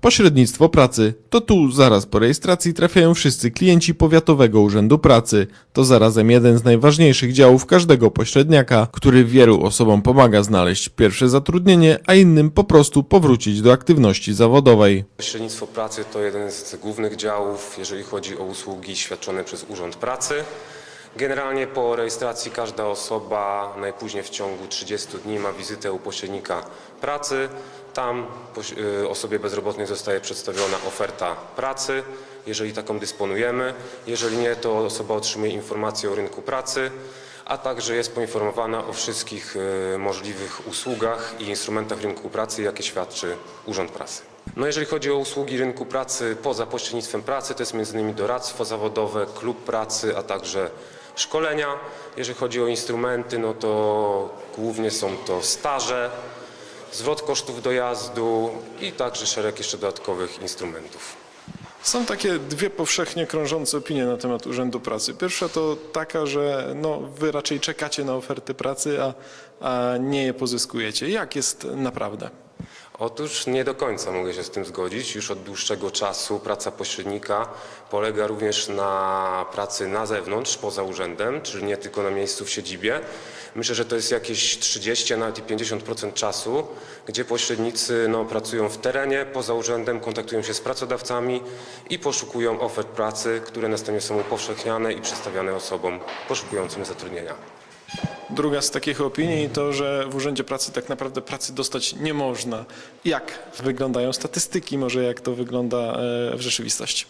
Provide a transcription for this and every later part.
Pośrednictwo pracy. To tu, zaraz po rejestracji, trafiają wszyscy klienci Powiatowego Urzędu Pracy. To zarazem jeden z najważniejszych działów każdego pośredniaka, który wielu osobom pomaga znaleźć pierwsze zatrudnienie, a innym po prostu powrócić do aktywności zawodowej. Pośrednictwo pracy to jeden z głównych działów, jeżeli chodzi o usługi świadczone przez Urząd Pracy. Generalnie po rejestracji każda osoba najpóźniej w ciągu 30 dni ma wizytę u pośrednika pracy. Tam y, osobie bezrobotnej zostaje przedstawiona oferta pracy, jeżeli taką dysponujemy. Jeżeli nie, to osoba otrzymuje informację o rynku pracy, a także jest poinformowana o wszystkich y, możliwych usługach i instrumentach rynku pracy, jakie świadczy Urząd Pracy. No jeżeli chodzi o usługi rynku pracy poza pośrednictwem pracy, to jest m.in. doradztwo zawodowe, klub pracy, a także szkolenia. Jeżeli chodzi o instrumenty, no to głównie są to staże, zwrot kosztów dojazdu i także szereg jeszcze dodatkowych instrumentów. Są takie dwie powszechnie krążące opinie na temat Urzędu Pracy. Pierwsza to taka, że no, wy raczej czekacie na oferty pracy, a, a nie je pozyskujecie. Jak jest naprawdę? Otóż nie do końca mogę się z tym zgodzić. Już od dłuższego czasu praca pośrednika polega również na pracy na zewnątrz, poza urzędem, czyli nie tylko na miejscu w siedzibie. Myślę, że to jest jakieś 30, a nawet i 50% czasu, gdzie pośrednicy no, pracują w terenie, poza urzędem, kontaktują się z pracodawcami i poszukują ofert pracy, które następnie są upowszechniane i przedstawiane osobom poszukującym zatrudnienia. Druga z takich opinii to, że w Urzędzie Pracy tak naprawdę pracy dostać nie można. Jak wyglądają statystyki, może jak to wygląda e, w rzeczywistości?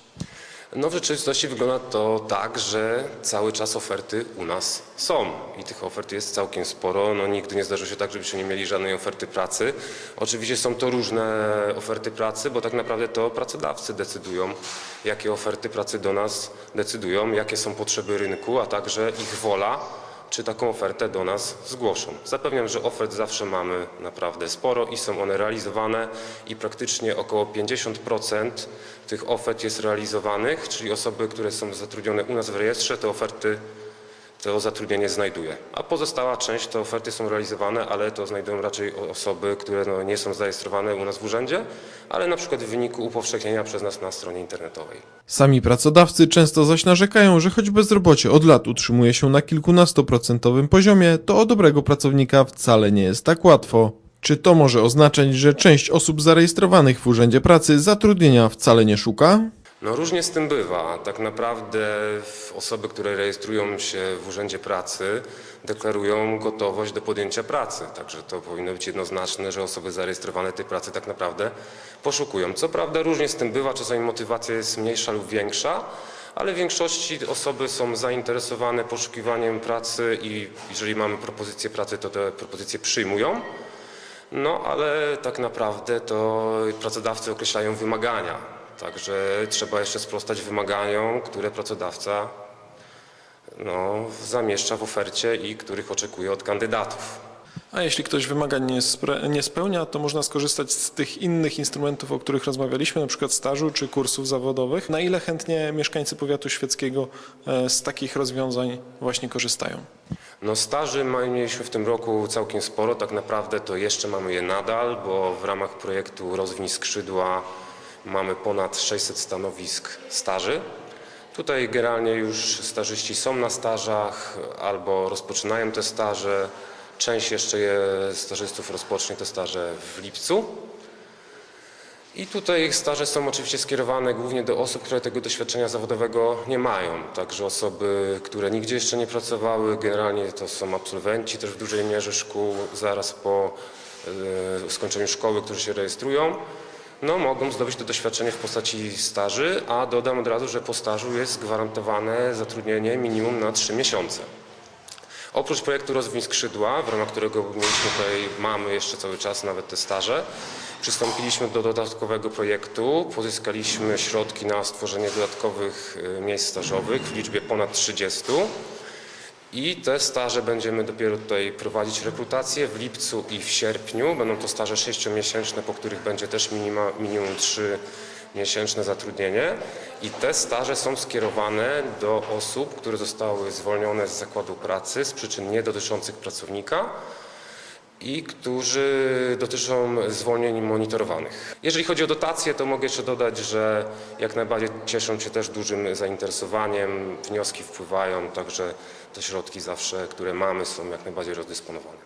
No w rzeczywistości wygląda to tak, że cały czas oferty u nas są i tych ofert jest całkiem sporo. No nigdy nie zdarzyło się tak, żebyśmy nie mieli żadnej oferty pracy. Oczywiście są to różne oferty pracy, bo tak naprawdę to pracodawcy decydują, jakie oferty pracy do nas decydują, jakie są potrzeby rynku, a także ich wola, czy taką ofertę do nas zgłoszą. Zapewniam, że ofert zawsze mamy naprawdę sporo i są one realizowane i praktycznie około 50% tych ofert jest realizowanych, czyli osoby, które są zatrudnione u nas w rejestrze, te oferty to zatrudnienie znajduje. A pozostała część to oferty są realizowane, ale to znajdują raczej osoby, które no, nie są zarejestrowane u nas w urzędzie, ale na przykład w wyniku upowszechnienia przez nas na stronie internetowej. Sami pracodawcy często zaś narzekają, że choć bezrobocie od lat utrzymuje się na kilkunastoprocentowym poziomie, to o dobrego pracownika wcale nie jest tak łatwo. Czy to może oznaczać, że część osób zarejestrowanych w Urzędzie Pracy zatrudnienia wcale nie szuka? No różnie z tym bywa. Tak naprawdę osoby, które rejestrują się w Urzędzie Pracy, deklarują gotowość do podjęcia pracy. Także to powinno być jednoznaczne, że osoby zarejestrowane tej pracy tak naprawdę poszukują. Co prawda różnie z tym bywa, czasami motywacja jest mniejsza lub większa, ale w większości osoby są zainteresowane poszukiwaniem pracy i jeżeli mamy propozycję pracy, to te propozycje przyjmują. No, ale tak naprawdę to pracodawcy określają wymagania. Także trzeba jeszcze sprostać wymaganiom, które pracodawca no, zamieszcza w ofercie i których oczekuje od kandydatów. A jeśli ktoś wymagań nie, nie spełnia, to można skorzystać z tych innych instrumentów, o których rozmawialiśmy, na przykład stażu czy kursów zawodowych. Na ile chętnie mieszkańcy powiatu świeckiego e, z takich rozwiązań właśnie korzystają? No staży mieliśmy w tym roku całkiem sporo, tak naprawdę to jeszcze mamy je nadal, bo w ramach projektu Rozwin Skrzydła mamy ponad 600 stanowisk staży. Tutaj generalnie już stażyści są na stażach albo rozpoczynają te staże. Część jeszcze je, stażystów rozpocznie te staże w lipcu. I tutaj staże są oczywiście skierowane głównie do osób, które tego doświadczenia zawodowego nie mają. Także osoby, które nigdzie jeszcze nie pracowały, generalnie to są absolwenci też w dużej mierze szkół zaraz po e, skończeniu szkoły, którzy się rejestrują. No, mogą zdobyć to doświadczenie w postaci staży, a dodam od razu, że po stażu jest gwarantowane zatrudnienie minimum na 3 miesiące. Oprócz projektu Rozwój Skrzydła, w ramach którego mieliśmy tutaj, mamy jeszcze cały czas nawet te staże, przystąpiliśmy do dodatkowego projektu. Pozyskaliśmy środki na stworzenie dodatkowych e, miejsc stażowych w liczbie ponad 30. I te staże będziemy dopiero tutaj prowadzić rekrutację w lipcu i w sierpniu. Będą to staże sześciomiesięczne, po których będzie też minima, minimum 3 miesięczne zatrudnienie. I te staże są skierowane do osób, które zostały zwolnione z zakładu pracy z przyczyn nie dotyczących pracownika i którzy dotyczą zwolnień monitorowanych. Jeżeli chodzi o dotacje, to mogę jeszcze dodać, że jak najbardziej cieszą się też dużym zainteresowaniem, wnioski wpływają, także te środki zawsze, które mamy są jak najbardziej rozdysponowane.